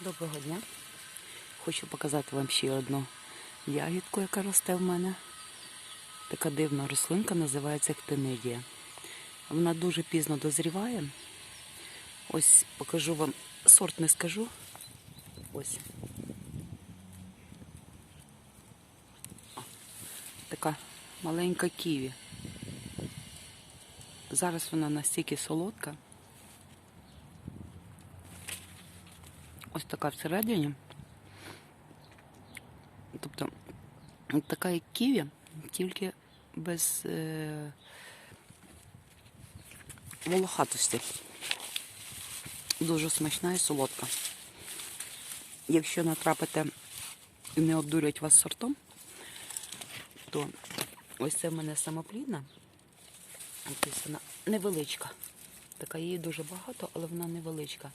Доброго дня. Хочу показати вам ще одну ягідку, яка росте в мене. Така дивна рослинка, називається ктенидія. Вона дуже пізно дозріває. Ось покажу вам, сорт не скажу. Ось. Така маленька ківі. Зараз вона настільки солодка. Ось така всередині. Тобто така як ківі, тільки без е, волохатості. Дуже смачна і солодка. Якщо натрапите і не обдурять вас сортом, то ось це в мене самоплідна. Ось вона невеличка. Така її дуже багато, але вона невеличка.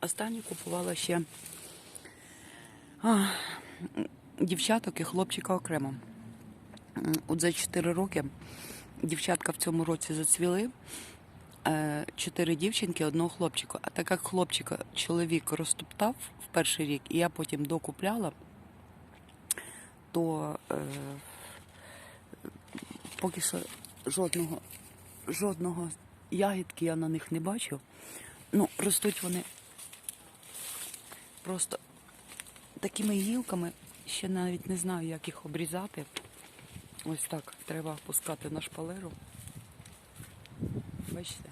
Останню купувала ще а, дівчаток і хлопчика окремо. От за 4 роки дівчатка в цьому році зацвіли. е, Чотири дівчинки, одного хлопчика. А так як хлопчика чоловік розтоптав в перший рік, і я потім докупляла, то е, поки що жодного, жодного ягідки я на них не бачу. Ну, ростуть вони просто такими гілками, ще навіть не знаю, як їх обрізати. Ось так треба опускати на шпалеру. Бачите?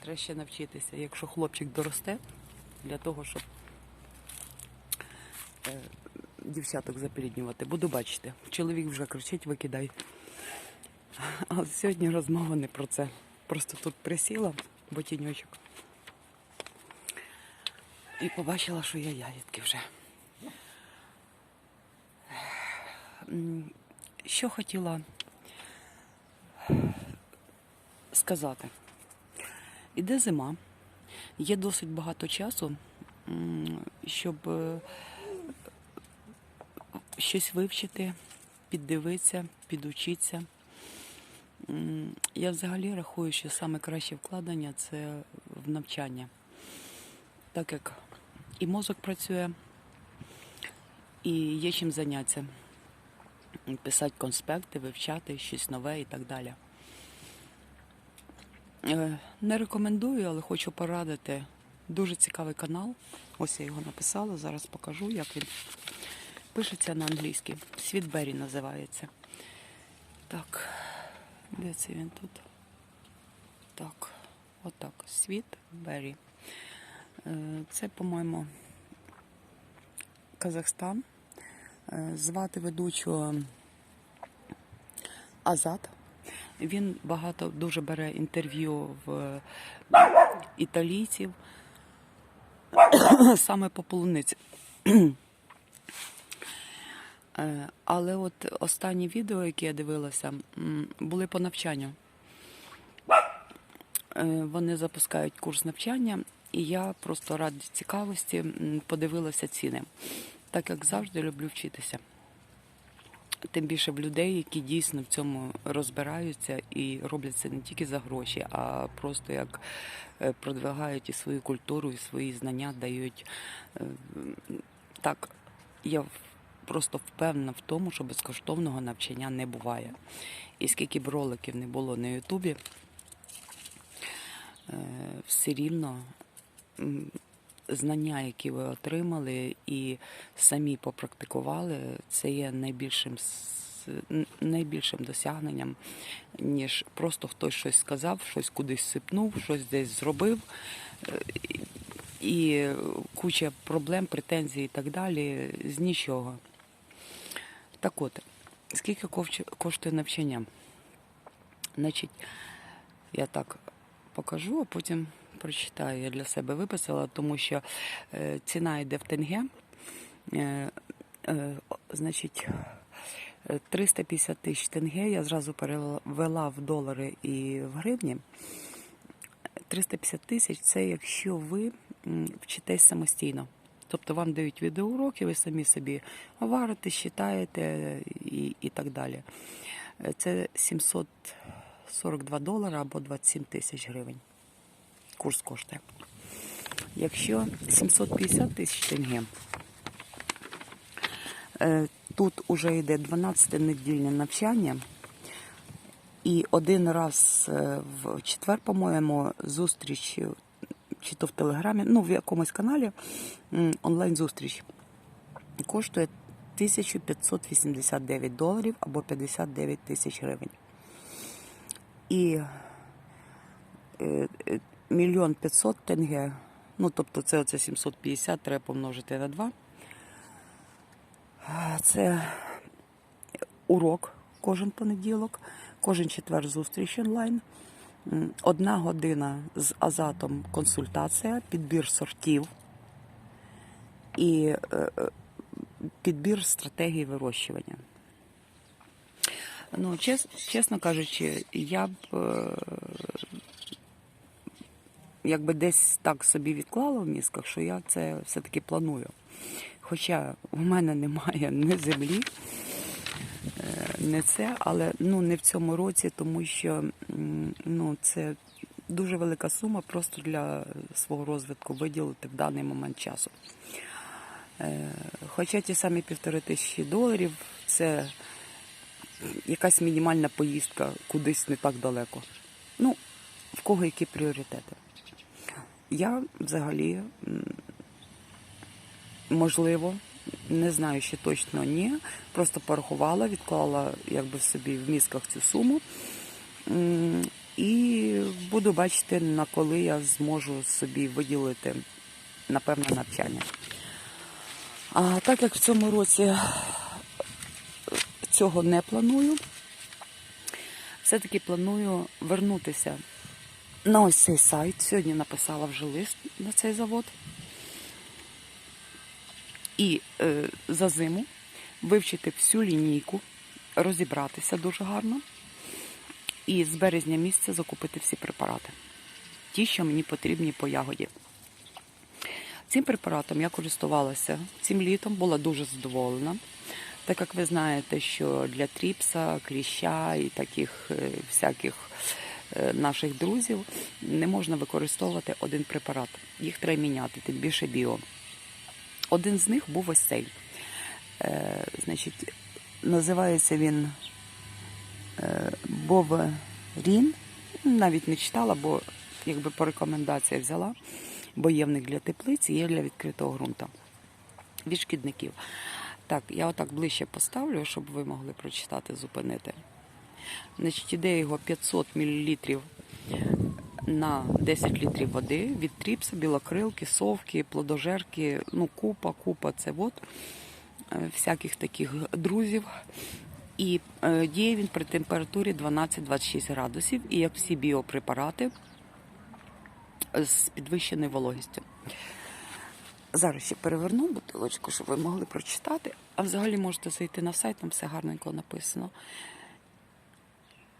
Треба ще навчитися, якщо хлопчик доросте, для того, щоб е, дівчаток запліднювати. Буду бачити. Чоловік вже кричить, викидай. Але сьогодні розмова не про це. Просто тут присіла, бо тіньочок. І побачила, що є ягідки вже. Що хотіла сказати? Іде зима, є досить багато часу, щоб е, щось вивчити, піддивитися, підучитися. Я взагалі рахую, що саме краще вкладення це в навчання так як і мозок працює, і є чим зайнятися. Писати конспекти, вивчати щось нове і так далі. Е, Не рекомендую, але хочу порадити. Дуже цікавий канал. Ось я його написала, зараз покажу, як він пишеться на англійській. Світбері називається. Так, де це він тут? Так, отак. Світбері. Е, Це, по-моєму, Казахстан. Е, Звати ведучого Азат. Він багато дуже бере інтерв'ю в італійців, саме по полуниці. Е, Але от останні відео, які я дивилася, були по навчанню. Е, Вони запускають курс навчання, і я просто ради цікавості подивилася ціни. Так як завжди люблю вчитися. Тим більше в людей, які дійсно в цьому розбираються і роблять це не тільки за гроші, а просто як е, продвигають і свою культуру, і свої знання дають. Е, Так, я просто впевнена в тому, що безкоштовного навчання не буває. І скільки б роликів не було на Ютубі, е, все рівно знання, які ви отримали і самі попрактикували, це є найбільшим найбільшим досягненням, ніж просто хтось щось сказав, щось кудись сипнув, щось десь зробив. І куча проблем, претензій і так далі з нічого. Так от, скільки коштує навчання? Значить, я так покажу, а потім прочитаю. Я для себе виписала, тому що е, ціна йде в тенге. Е, е, значить, е, 350 тисяч тенге я зразу перевела в долари і в гривні. 350 тисяч це якщо ви вчитесь самостійно. Тобто вам дають відеоуроки, ви самі собі варите, читаєте і, і так далі. Це 742 долара або 27 тисяч гривень. Курс коштує. Якщо 750 тисяч тенге, е, тут уже йде 12-недільне навчання, і один раз е, в четвер, по-моєму, зустріч е, чи то в Телеграмі, ну в якомусь каналі онлайн-зустріч коштує 1589 доларів або 59 тисяч гривень. І мільйон п'ятсот тенге, ну тобто це оце 750, треба помножити на 2. Це урок кожен понеділок, кожен четвер зустріч онлайн. Одна година з Азатом консультація, підбір сортів і е, е, підбір стратегії вирощування. Ну, чес, чесно кажучи, я б е, якби десь так собі відклала в мізках, що я це все-таки планую. Хоча у мене немає ні землі, не це, але ну не в цьому році, тому що ну це дуже велика сума просто для свого розвитку виділити в даний момент часу. Е, Хоча ті самі півтори тисячі доларів це якась мінімальна поїздка кудись не так далеко. Ну, в кого які пріоритети. Я взагалі, можливо, не знаю ще точно ні. Просто порахувала, відклала якби собі в мізках цю суму. І буду бачити, на коли я зможу собі виділити напевне навчання. А так як в цьому році цього не планую, все-таки планую вернутися на ось цей сайт. Сьогодні написала вже лист на цей завод. І е, за зиму вивчити всю лінійку, розібратися дуже гарно. І з березня місяця закупити всі препарати. Ті, що мені потрібні по ягоді. Цим препаратом я користувалася цим літом, була дуже задоволена. Так як ви знаєте, що для тріпса, кліща і таких е, всяких наших друзів не можна використовувати один препарат. Їх треба міняти, тим більше біо. Один з них був ось цей. Е, значить, називається він е, Боверін. Навіть не читала, бо якби по рекомендаціях взяла, бо є для теплиці, є для відкритого ґрунту. Від шкідників. Так, я отак ближче поставлю, щоб ви могли прочитати, зупинити. Значить, іде його 500 мл на 10 літрів води від тріпса, білокрилки, совки, плодожерки, ну купа, купа це от е, всяких таких друзів. І е, діє він при температурі 12-26 градусів, і як всі біопрепарати з підвищеною вологістю. Зараз ще переверну бутилочку, щоб ви могли прочитати. А взагалі можете зайти на сайт, там все гарненько написано.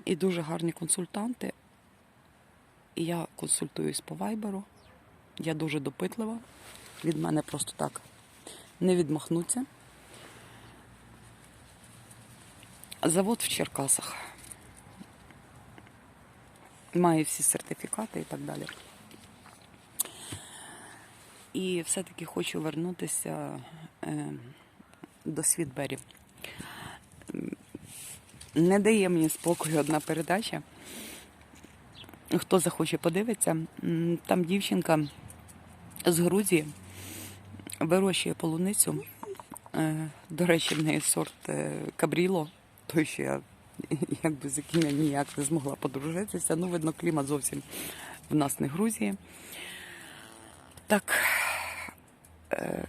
І дуже гарні консультанти. І я консультуюсь по вайберу. Я дуже допитлива. Від мене просто так не відмахнуться. Завод в Черкасах. Має всі сертифікати і так далі. І все-таки хочу вернутися е, до Світбері. Не дає мені спокою одна передача. Хто захоче подивитися, там дівчинка з Грузії вирощує полуницю. Е, До речі, в неї сорт е, Кабріло, той, що я якби з яким я ніяк не змогла подружитися. Ну, видно, клімат зовсім в нас не Грузії. Так, е,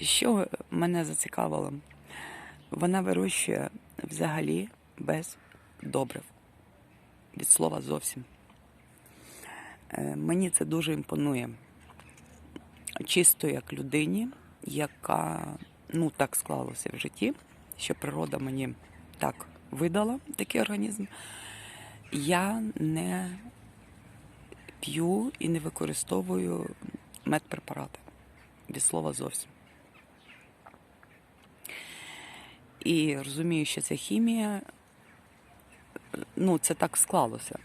що мене зацікавило? Вона вирощує взагалі без добрив. Від слова зовсім. Е, Мені це дуже імпонує. Чисто як людині, яка ну так склалося в житті, що природа мені так видала такий організм. Я не п'ю і не використовую медпрепарати. Від слова зовсім. І розумію, що це хімія, ну, це так склалося.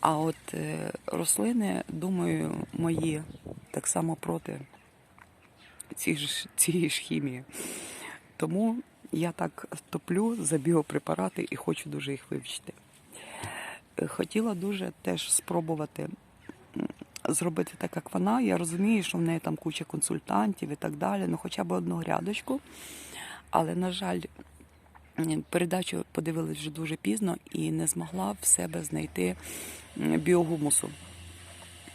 А от е, рослини, думаю, мої так само проти цієї ж, цієї ж хімії. Тому я так топлю за біопрепарати і хочу дуже їх вивчити. Е, Хотіла дуже теж спробувати зробити так, як вона. Я розумію, що в неї там куча консультантів і так далі, ну хоча б одну грядочку. Але, на жаль, передачу подивилась вже дуже пізно і не змогла в себе знайти біогумусу.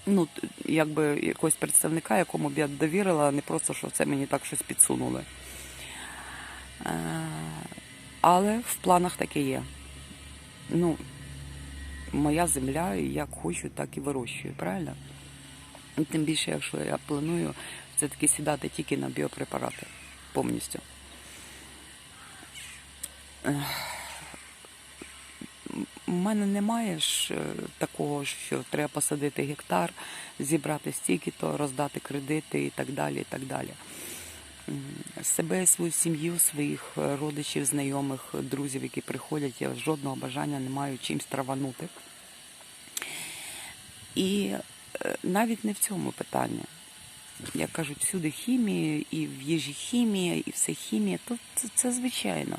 Ну, якби якогось представника, якому б я довірила, не просто, що це мені так щось підсунули. Е, Але в планах таке є. Ну, моя земля, як хочу, так і вирощую, правильно? Тим більше, якщо я планую все-таки сідати тільки на біопрепарати повністю. У мене немає ж е, такого, що треба посадити гектар, зібрати стільки-то, роздати кредити і так далі. і так далі. Себе, свою сім'ю, своїх е, родичів, знайомих, друзів, які приходять, я жодного бажання не маю чимсь траванути. І е, навіть не в цьому питання. Як кажуть, всюди хімія, і в їжі хімія, і все хімія, то це, це звичайно.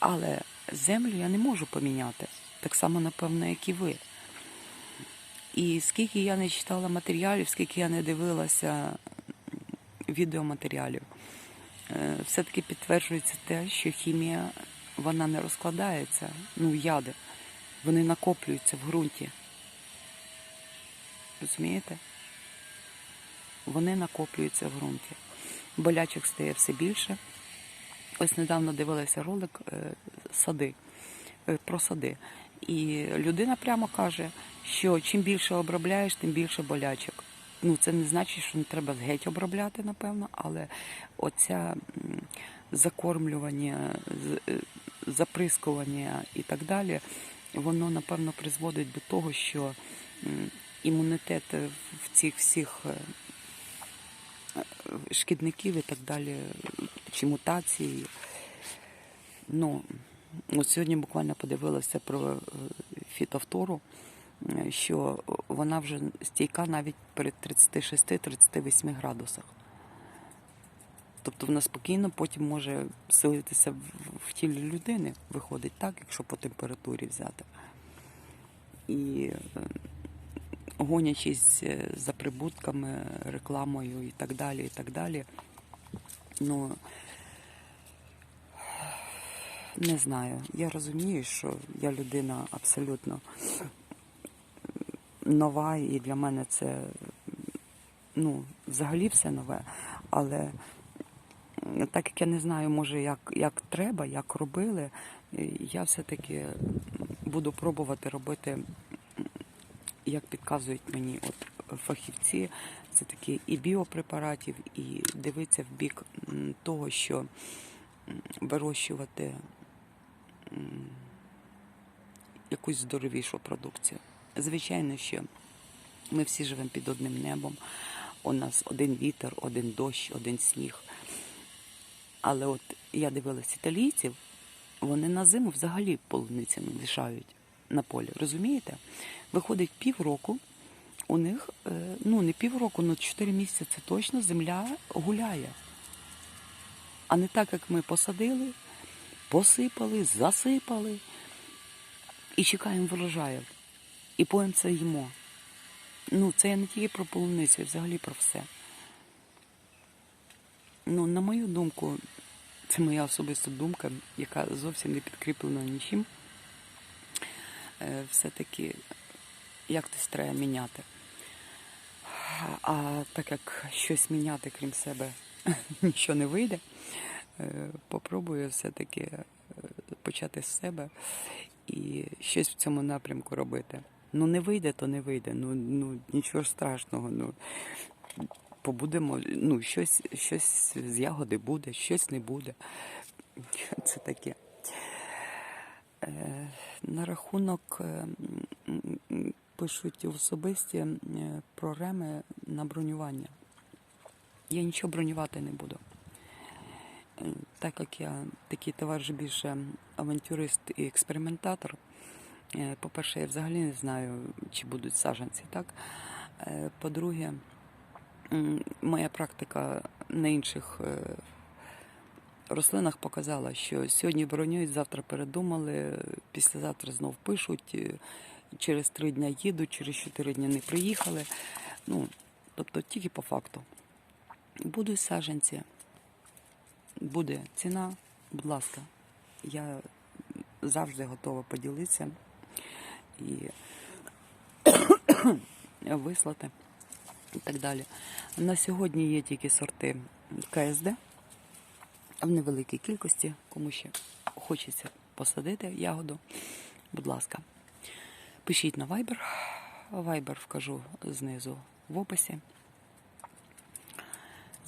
Але землю я не можу поміняти. Так само, напевно, як і ви. І скільки я не читала матеріалів, скільки я не дивилася відеоматеріалів, е, все-таки підтверджується те, що хімія вона не розкладається, ну, яди. Вони накоплюються в ґрунті. Розумієте? Вони накоплюються в ґрунті. Болячок стає все більше. Ось недавно дивилася ролик е, сади е, про сади. І людина прямо каже, що чим більше обробляєш, тим більше болячок. Ну, це не значить, що не треба геть обробляти, напевно, але оця закормлювання, е, заприскування і так далі, воно, напевно, призводить до того, що імунітет в цих всіх шкідників і так далі, чи мутації. Ну, от сьогодні буквально подивилася про е, фітофтору, е, що вона вже стійка навіть при 36-38 градусах. Тобто вона спокійно потім може селитися в, тілі людини, виходить так, якщо по температурі взяти. І е, гонячись за прибутками, рекламою і так далі, і так далі. Ну, не знаю. Я розумію, що я людина абсолютно нова, і для мене це ну, взагалі все нове. Але так як я не знаю, може, як, як треба, як робили, я все-таки буду пробувати робити як підказують мені от фахівці, це таки і біопрепаратів, і дивитися в бік того, що вирощувати якусь здоровішу продукцію. Звичайно, що ми всі живемо під одним небом. У нас один вітер, один дощ, один сніг. Але от я дивилась італійців, вони на зиму взагалі полуниці лишають на полі. Розумієте? Виходить півроку, у них, е, ну не півроку, ну 4 місяці точно земля гуляє. А не так, як ми посадили, посипали, засипали і чекаємо врожаю. І потім це їмо. Ну, це я не тільки про полуницю, а взагалі про все. Ну, на мою думку, це моя особиста думка, яка зовсім не підкріплена нічим. Е, Все-таки якось треба міняти. А так як щось міняти, крім себе, нічого не вийде, е, попробую все-таки е, почати з себе і щось в цьому напрямку робити. Ну не вийде, то не вийде. Ну, ну нічого страшного. Ну побудемо, ну, щось, щось з ягоди буде, щось не буде. Це таке. Е, На рахунок пишуть особисті е, про на бронювання. Я нічого бронювати не буду. Е, Так як я такий товариш більше авантюрист і експериментатор, е, по-перше, я взагалі не знаю, чи будуть саджанці, так? По-друге, Моя практика на інших рослинах показала, що сьогодні бронюють, завтра передумали, післязавтра знов пишуть, через три дня їдуть, через чотири дні не приїхали. Ну, тобто тільки по факту. Будуть саджанці, буде ціна, будь ласка, я завжди готова поділитися і вислати і так далі. На сьогодні є тільки сорти КСД в невеликій кількості, кому ще хочеться посадити ягоду. Будь ласка, пишіть на Viber. Viber вкажу знизу в описі.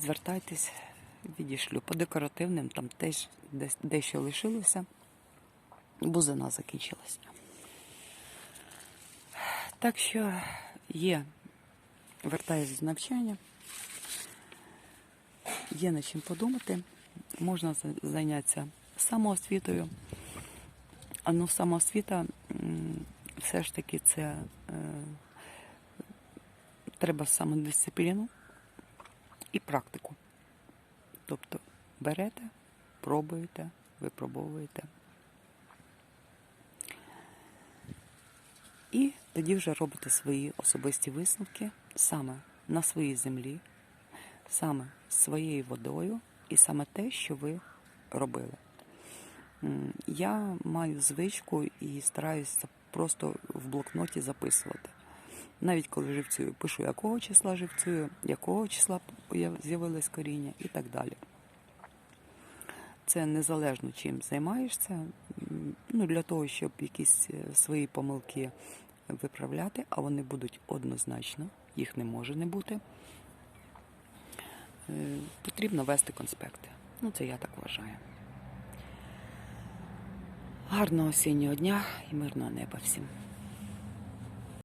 Звертайтесь, відійшлю. По декоративним там теж дещо лишилося. Бузина закінчилася. Так що є, вертаюсь з навчання, є над чим подумати, можна зайнятися самоосвітою. А ну, самоосвіта все ж таки це е, треба самодисципліну і практику. Тобто берете, пробуєте, випробовуєте. І тоді вже робите свої особисті висновки саме на своїй землі, саме своєю водою і саме те, що ви робили. Я маю звичку і стараюся просто в блокноті записувати. Навіть коли живцюю, пишу, якого числа живцюю, якого числа з'явилось коріння і так далі. Це незалежно чим займаєшся, ну, для того, щоб якісь е, свої помилки виправляти, а вони будуть однозначно, їх не може не бути. Е, Потрібно вести конспекти. Ну, це я так вважаю. Гарного осіннього дня і мирного неба всім.